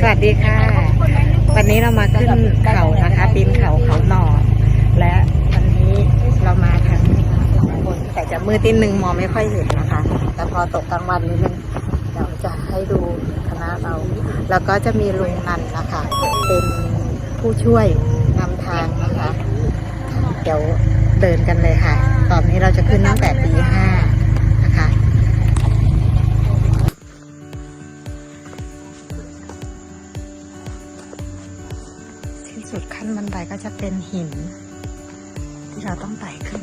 สวัสดีค่ะ วันนี้เรามาขึ้นเขานะคะปีนเขาเขาหนอและวันนี้เรามาทั้งสองคนแต่จะมืดนิดนึงมองไม่ค่อยเห็นนะคะ แต่พอตกกลางวันนิดนึงเดี๋ยวจะให้ดูคณะเรา แล้วก็จะมีลุงนันนะคะ เป็นผู้ช่วยนำทางนะคะ เดี๋ยวเดินกันเลยค่ะ ตอนนี้เราจะขึ้นตั้งแต่ตีห้า นบันไดก็จะเป็นหิน ที่เราต้องไต่ขึ้น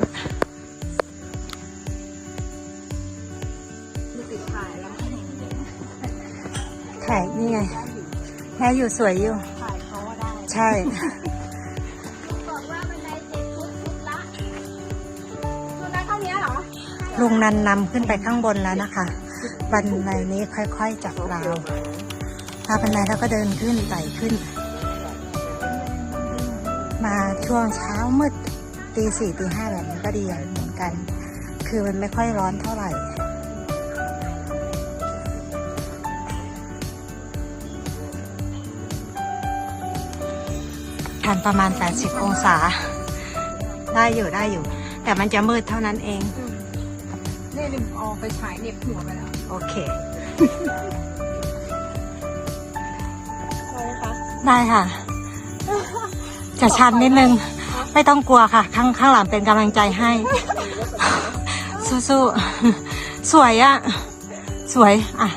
ถ่ายนี่ไงแค่อยู่สวยอยู่ ถ่ายเขาว่าได้ ใช่บอกว่าบันไดเจ็ดฟุตฟุตละฟุตละเท่านี้เหรอ ลุงนันนำขึ้นไปข้างบนแล้วนะคะ บันไดนี้ค่อยๆจับราวถ้าบันไดแล้วก็เดินขึ้นไต่ขึ้น มาช่วงเช้ามืดตีสี่ตีห้าแบบนี้ก็ดีเหมือนกัน คือมันไม่ค่อยร้อนเท่าไหร่ทันประมาณ 80 องศา ได้อยู่ได้อยู่ แต่มันจะมืดเท่านั้นเองนี่ลิมเอาไปฉายเหน็บหัวไปแล้ว โอเคใช่ไหมคะได้ค่ะ จะชันนิดนึง ไม่ต้องกลัวค่ะ ข้างข้างหลังเป็นกำลังใจให้ สู้ๆสวยอะสวยอะ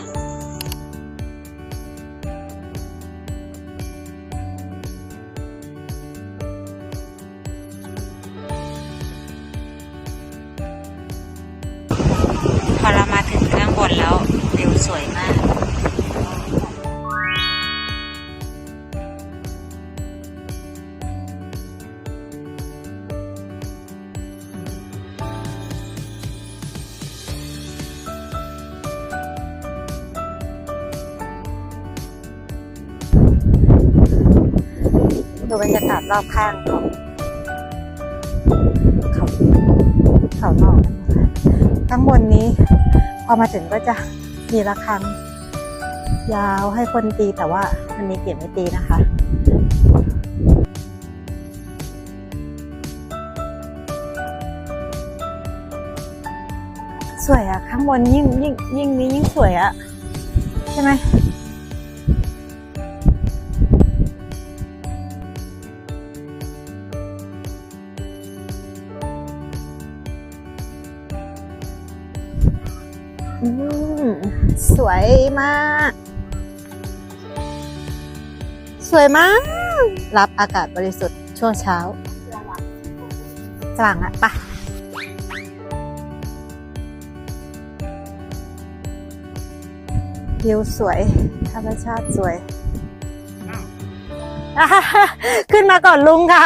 บรรยากาศรอบข้างของเขาเขาหนอกนะคะข้างบนนี้พอมาถึงก็จะมีระฆังยาวให้คนตีแต่ว่าอันนี้เก็บไม่ตีนะคะสวยอะข้างบนยิ่งยิ่งยิ่งนี้ยิ่งสวยอะใช่ไหม สวยมาก สวยมาก รับอากาศบริสุทธิ์ช่วงเช้าสว่างอะปะวิวสวย ธรรมชาติสวย ขึ้นมาก่อนลุงค่ะ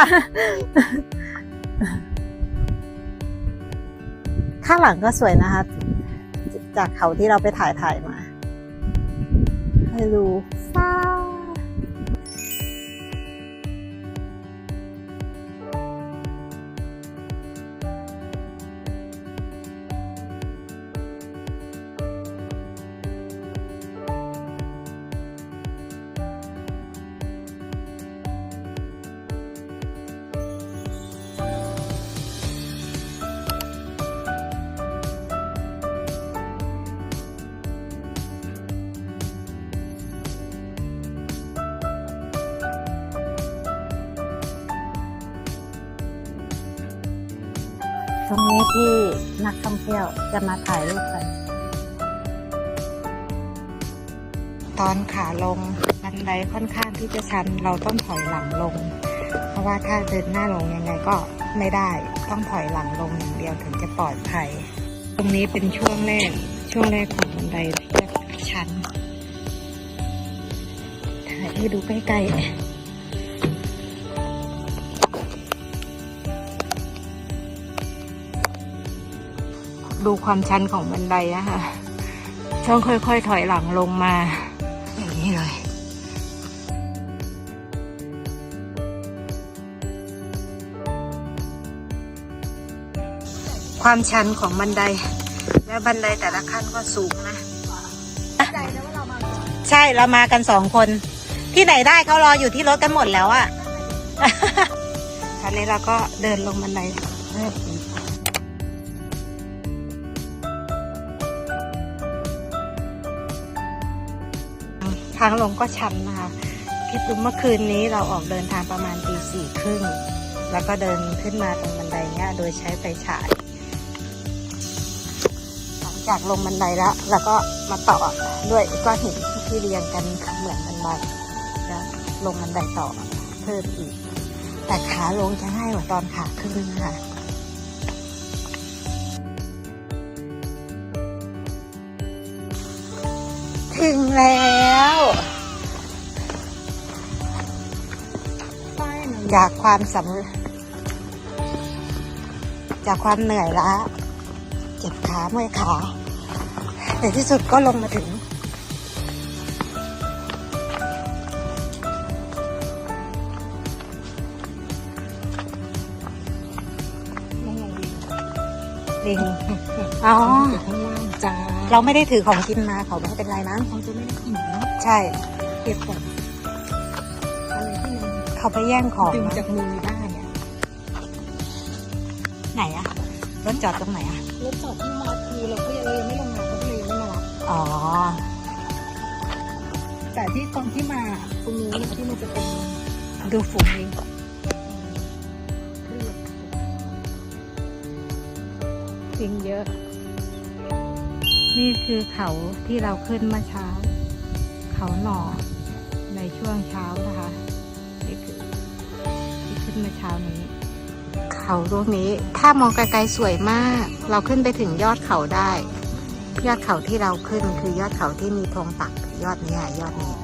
ข้างหลังก็สวยนะคะ จากเขาที่เราไปถ่ายถ่ายมาให้ดูฟ้า ตรงนี้ที่นักท่องเที่ยวจะมาถ่ายรูปกัน ตอนขาลงบันไดค่อนข้างที่จะชัน เราต้องถอยหลังลง เพราะว่าถ้าเดินหน้าลงยังไงก็ไม่ได้ต้องถอยหลังลงอย่างเดียวถึงจะปลอดภัย ตรงนี้เป็นช่วงแรก ช่วงแรกของบันไดที่จะชันถ่ายให้ดูใกล้ๆ ดูความชันของบันไดนะคะช่องค่อยๆ ถอยหลังลงมา อย่างนี้เลยความชันของบันได และบันไดแต่ละขั้นก็สูงนะใจนะใช่เรามากันสองคน ที่ไหนได้เขารออยู่ที่รถกันหมดแล้วอะคราวนี้เราก็เดินลงบันไดเพิ่ม ทางลงก็ชันนะคะคิดดูเมื่อคืนนี้เราออกเดินทางประมาณตีสี่ครึ่งแล้วก็เดินขึ้นมาตรงบันไดเนี้ยโดยใช้ไฟฉาย หลังจากลงบันไดแล้วเราก็มาต่อด้วยก้อนหินที่เรียงกันเหมือนบันไดแล้วลงบันไดต่อเพิ่มอีก แต่ขาลงจะง่ายกว่าตอนขาขึ้นค่ะ ถึงแล้วจากความสำเร็จจากความเหนื่อยล้าเจ็บขาเมื่อยขาแต่ที่สุดก็ลงมาถึง ลิง อ๋อ ข้างล่างจ้าเราไม่ได้ถือของกินมาเขาไม่เป็นไรนะเขาจะไม่ได้อิ่มเนาะใช่เก็บก่อนอะไรที่มันเขาไปแย่งของดึงมาจากมือได้อะไหนอะรถจอดตรงไหนอะรถจอดที่มอคือเราก็ยังเลยไม่ลงมาเขาก็เลยไม่มารับอ๋อ แต่ที่ตรงที่มาตรงนี้เนี่ยที่มันจะเป็นดูฝูงลิงเครื่องลิงเยอะ นี่คือเขาที่เราขึ้นเมื่อเช้า เขาหน่อในช่วงเช้านะคะนี่คือที่ขึ้นเมื่อเช้านี้ เขาลูกนี้ถ้ามองไกลๆสวยมาก เราขึ้นไปถึงยอดเขาได้ ยอดเขาที่เราขึ้นคือยอดเขาที่มีธงปักยอดนี้ยอดนี้